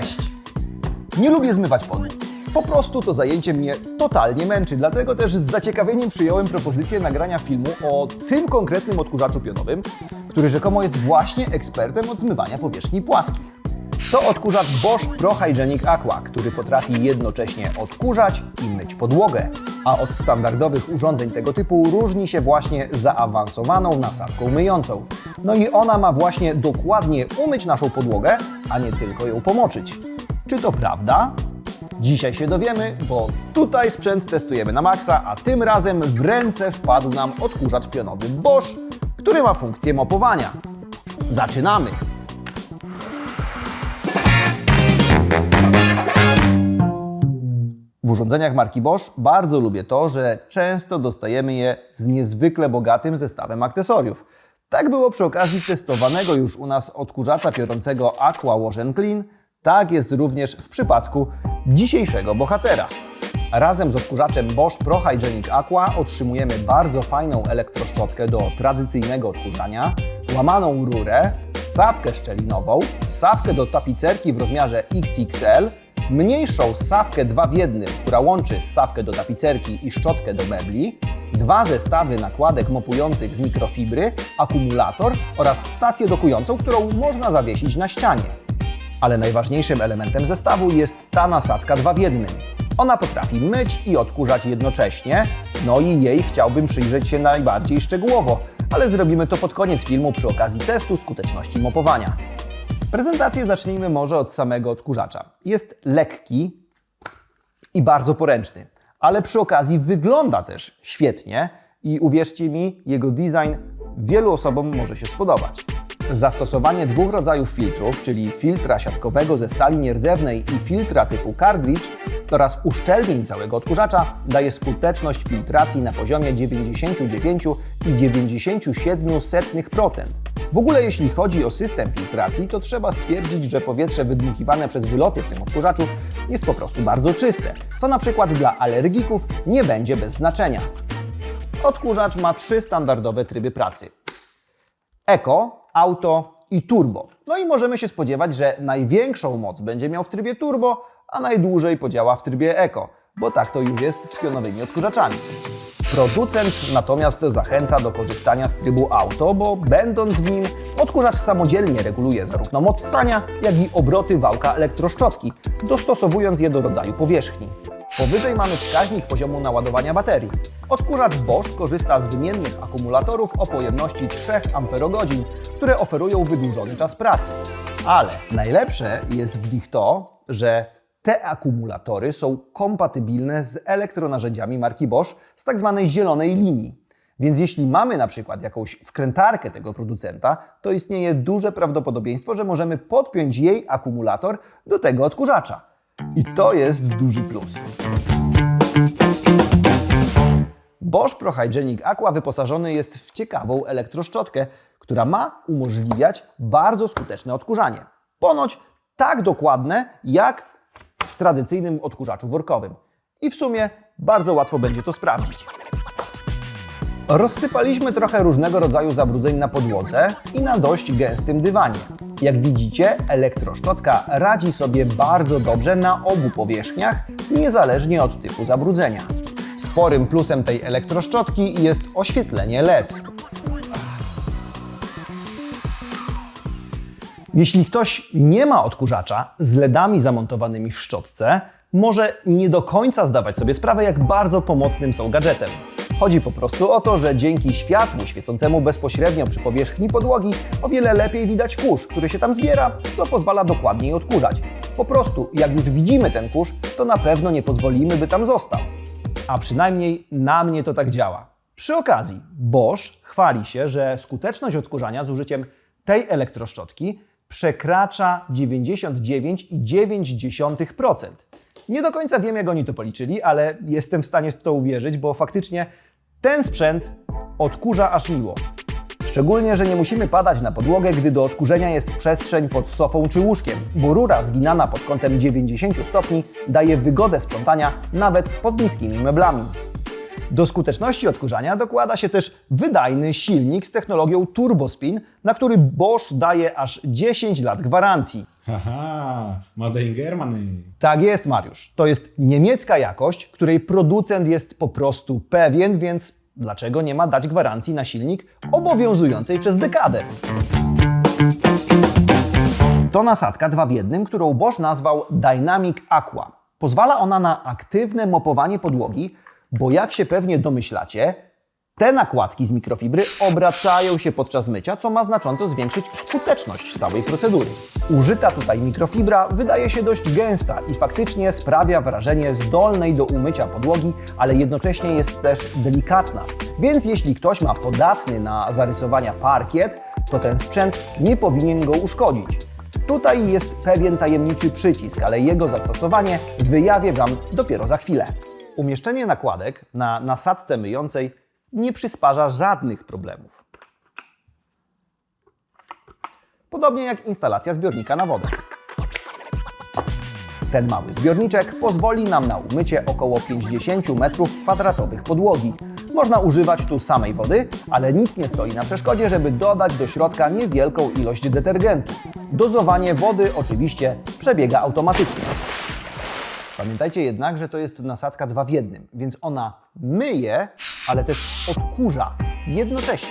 Cześć! Nie lubię zmywać podłóg. Po prostu to zajęcie mnie totalnie męczy, dlatego też z zaciekawieniem przyjąłem propozycję nagrania filmu o tym konkretnym odkurzaczu pionowym, który rzekomo jest właśnie ekspertem od zmywania powierzchni płaskich. To odkurzacz Bosch Pro Hygienic Aqua, który potrafi jednocześnie odkurzać i myć podłogę, a od standardowych urządzeń tego typu różni się właśnie zaawansowaną nasadką myjącą. No i ona ma właśnie dokładnie umyć naszą podłogę, a nie tylko ją pomoczyć. Czy to prawda? Dzisiaj się dowiemy, bo tutaj sprzęt testujemy na maksa, a tym razem w ręce wpadł nam odkurzacz pionowy Bosch, który ma funkcję mopowania. Zaczynamy! Urządzeniach marki Bosch bardzo lubię to, że często dostajemy je z niezwykle bogatym zestawem akcesoriów. Tak było przy okazji testowanego już u nas odkurzacza piorącego Aqua Wash Clean, tak jest również w przypadku dzisiejszego bohatera. Razem z odkurzaczem Bosch Pro Hygienic Aqua otrzymujemy bardzo fajną elektroszczotkę do tradycyjnego odkurzania, łamaną rurę, sapkę szczelinową, sapkę do tapicerki w rozmiarze XXL, mniejszą sapkę 2 w 1, która łączy sapkę do tapicerki i szczotkę do mebli, dwa zestawy nakładek mopujących z mikrofibry, akumulator oraz stację dokującą, którą można zawiesić na ścianie. Ale najważniejszym elementem zestawu jest ta nasadka 2 w 1. Ona potrafi myć i odkurzać jednocześnie, no i jej chciałbym przyjrzeć się najbardziej szczegółowo, ale zrobimy to pod koniec filmu przy okazji testu skuteczności mopowania. Prezentację zacznijmy może od samego odkurzacza. Jest lekki i bardzo poręczny, ale przy okazji wygląda też świetnie i uwierzcie mi, jego design wielu osobom może się spodobać. Zastosowanie dwóch rodzajów filtrów, czyli filtra siatkowego ze stali nierdzewnej i filtra typu cartridge oraz uszczelnień całego odkurzacza daje skuteczność filtracji na poziomie 99,97%. W ogóle jeśli chodzi o system filtracji, to trzeba stwierdzić, że powietrze wydmuchiwane przez wyloty w tym odkurzaczu jest po prostu bardzo czyste, co na przykład dla alergików nie będzie bez znaczenia. Odkurzacz ma trzy standardowe tryby pracy. Eko, Auto i Turbo. No i możemy się spodziewać, że największą moc będzie miał w trybie Turbo, a najdłużej podziała w trybie Eko, bo tak to już jest z pionowymi odkurzaczami. Producent natomiast zachęca do korzystania z trybu Auto, bo będąc w nim, odkurzacz samodzielnie reguluje zarówno moc ssania, jak i obroty wałka elektroszczotki, dostosowując je do rodzaju powierzchni. Powyżej mamy wskaźnik poziomu naładowania baterii. Odkurzacz Bosch korzysta z wymiennych akumulatorów o pojemności 3 Ah, które oferują wydłużony czas pracy. Ale najlepsze jest w nich to, że te akumulatory są kompatybilne z elektronarzędziami marki Bosch z tak zwanej zielonej linii. Więc jeśli mamy na przykład jakąś wkrętarkę tego producenta, to istnieje duże prawdopodobieństwo, że możemy podpiąć jej akumulator do tego odkurzacza. I to jest duży plus. Bosch Pro Hygienic Aqua wyposażony jest w ciekawą elektroszczotkę, która ma umożliwiać bardzo skuteczne odkurzanie. Ponoć tak dokładne jak tradycyjnym odkurzaczu workowym. I w sumie bardzo łatwo będzie to sprawdzić. Rozsypaliśmy trochę różnego rodzaju zabrudzeń na podłodze i na dość gęstym dywanie. Jak widzicie, elektroszczotka radzi sobie bardzo dobrze na obu powierzchniach, niezależnie od typu zabrudzenia. Sporym plusem tej elektroszczotki jest oświetlenie LED. Jeśli ktoś nie ma odkurzacza z LEDami zamontowanymi w szczotce, może nie do końca zdawać sobie sprawę, jak bardzo pomocnym są gadżetem. Chodzi po prostu o to, że dzięki światłu świecącemu bezpośrednio przy powierzchni podłogi o wiele lepiej widać kurz, który się tam zbiera, co pozwala dokładniej odkurzać. Po prostu, jak już widzimy ten kurz, to na pewno nie pozwolimy, by tam został. A przynajmniej na mnie to tak działa. Przy okazji, Bosch chwali się, że skuteczność odkurzania z użyciem tej elektroszczotki przekracza 99,9%. Nie do końca wiem, jak oni to policzyli, ale jestem w stanie w to uwierzyć, bo faktycznie ten sprzęt odkurza aż miło. Szczególnie, że nie musimy padać na podłogę, gdy do odkurzenia jest przestrzeń pod sofą czy łóżkiem, bo rura zginana pod kątem 90 stopni daje wygodę sprzątania nawet pod niskimi meblami. Do skuteczności odkurzania dokłada się też wydajny silnik z technologią TurboSpin, na który Bosch daje aż 10 lat gwarancji. Haha, Made in Germany. Tak jest, Mariusz. To jest niemiecka jakość, której producent jest po prostu pewien, więc dlaczego nie ma dać gwarancji na silnik obowiązującej przez dekadę? To nasadka dwa w jednym, którą Bosch nazwał Dynamic Aqua. Pozwala ona na aktywne mopowanie podłogi, bo jak się pewnie domyślacie, te nakładki z mikrofibry obracają się podczas mycia, co ma znacząco zwiększyć skuteczność całej procedury. Użyta tutaj mikrofibra wydaje się dość gęsta i faktycznie sprawia wrażenie zdolnej do umycia podłogi, ale jednocześnie jest też delikatna. Więc jeśli ktoś ma podatny na zarysowania parkiet, to ten sprzęt nie powinien go uszkodzić. Tutaj jest pewien tajemniczy przycisk, ale jego zastosowanie wyjawię Wam dopiero za chwilę. Umieszczenie nakładek na nasadce myjącej nie przysparza żadnych problemów. Podobnie jak instalacja zbiornika na wodę. Ten mały zbiorniczek pozwoli nam na umycie około 50 m2 podłogi. Można używać tu samej wody, ale nic nie stoi na przeszkodzie, żeby dodać do środka niewielką ilość detergentu. Dozowanie wody oczywiście przebiega automatycznie. Pamiętajcie jednak, że to jest nasadka dwa w jednym, więc ona myje, ale też odkurza jednocześnie.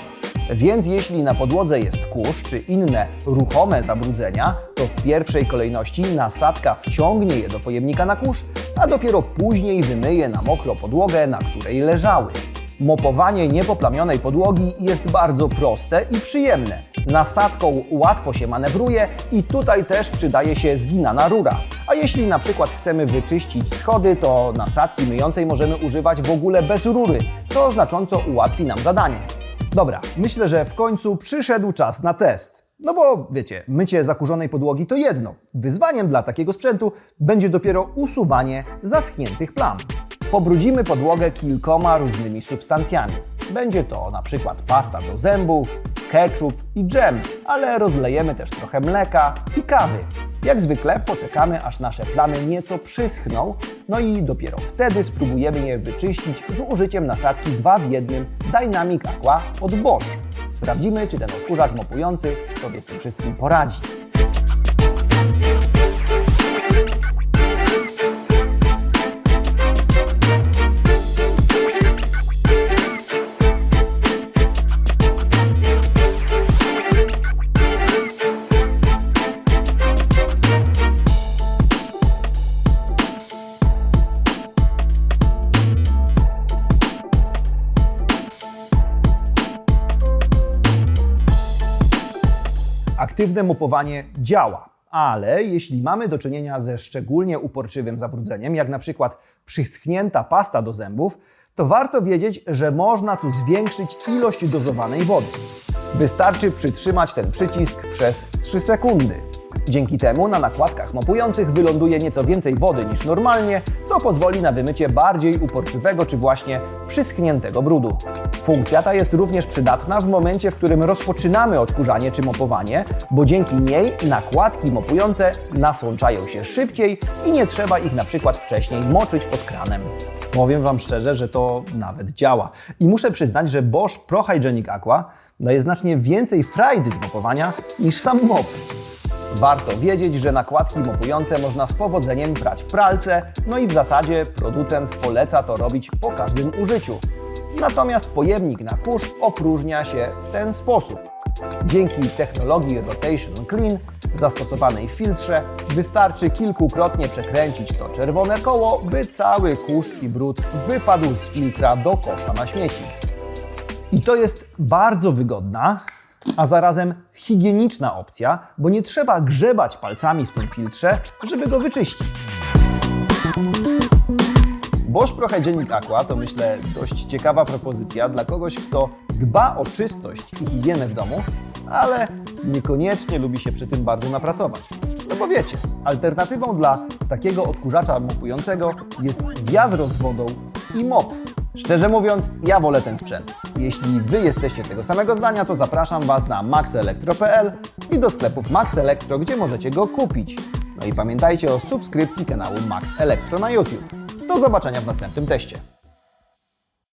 Więc jeśli na podłodze jest kurz czy inne ruchome zabrudzenia, to w pierwszej kolejności nasadka wciągnie je do pojemnika na kurz, a dopiero później wymyje na mokro podłogę, na której leżały. Mopowanie niepoplamionej podłogi jest bardzo proste i przyjemne. Nasadką łatwo się manewruje i tutaj też przydaje się zginana rura. A jeśli na przykład chcemy wyczyścić schody, to nasadki myjącej możemy używać w ogóle bez rury, co znacząco ułatwi nam zadanie. Dobra, myślę, że w końcu przyszedł czas na test. No bo wiecie, mycie zakurzonej podłogi to jedno. Wyzwaniem dla takiego sprzętu będzie dopiero usuwanie zaschniętych plam. Pobrudzimy podłogę kilkoma różnymi substancjami. Będzie to na przykład pasta do zębów, ketchup i dżem, ale rozlejemy też trochę mleka i kawy. Jak zwykle poczekamy, aż nasze plamy nieco przyschną, no i dopiero wtedy spróbujemy je wyczyścić z użyciem nasadki 2 w 1 Dynamic Aqua od Bosch. Sprawdzimy, czy ten odkurzacz mopujący sobie z tym wszystkim poradzi. Aktywne mopowanie działa, ale jeśli mamy do czynienia ze szczególnie uporczywym zabrudzeniem, jak na przykład przyschnięta pasta do zębów, to warto wiedzieć, że można tu zwiększyć ilość dozowanej wody. Wystarczy przytrzymać ten przycisk przez 3 sekundy. Dzięki temu na nakładkach mopujących wyląduje nieco więcej wody niż normalnie, co pozwoli na wymycie bardziej uporczywego czy właśnie przyschniętego brudu. Funkcja ta jest również przydatna w momencie, w którym rozpoczynamy odkurzanie czy mopowanie, bo dzięki niej nakładki mopujące nasączają się szybciej i nie trzeba ich na przykład wcześniej moczyć pod kranem. Powiem Wam szczerze, że to nawet działa. I muszę przyznać, że Bosch Pro Hygienic Aqua daje znacznie więcej frajdy z mopowania niż sam mop. Warto wiedzieć, że nakładki mopujące można z powodzeniem prać w pralce, no i w zasadzie producent poleca to robić po każdym użyciu. Natomiast pojemnik na kurz opróżnia się w ten sposób. Dzięki technologii Rotation Clean zastosowanej w filtrze wystarczy kilkukrotnie przekręcić to czerwone koło, by cały kurz i brud wypadł z filtra do kosza na śmieci. I to jest bardzo wygodna, a zarazem higieniczna opcja, bo nie trzeba grzebać palcami w tym filtrze, żeby go wyczyścić. Bosch Pro Hygienic Aqua to myślę dość ciekawa propozycja dla kogoś, kto dba o czystość i higienę w domu, ale niekoniecznie lubi się przy tym bardzo napracować. No bo wiecie, alternatywą dla takiego odkurzacza mopującego jest wiadro z wodą i mop. Szczerze mówiąc, ja wolę ten sprzęt. Jeśli Wy jesteście tego samego zdania, to zapraszam Was na maxelektro.pl i do sklepów Max Elektro, gdzie możecie go kupić. No i pamiętajcie o subskrypcji kanału Max Elektro na YouTube. Do zobaczenia w następnym teście.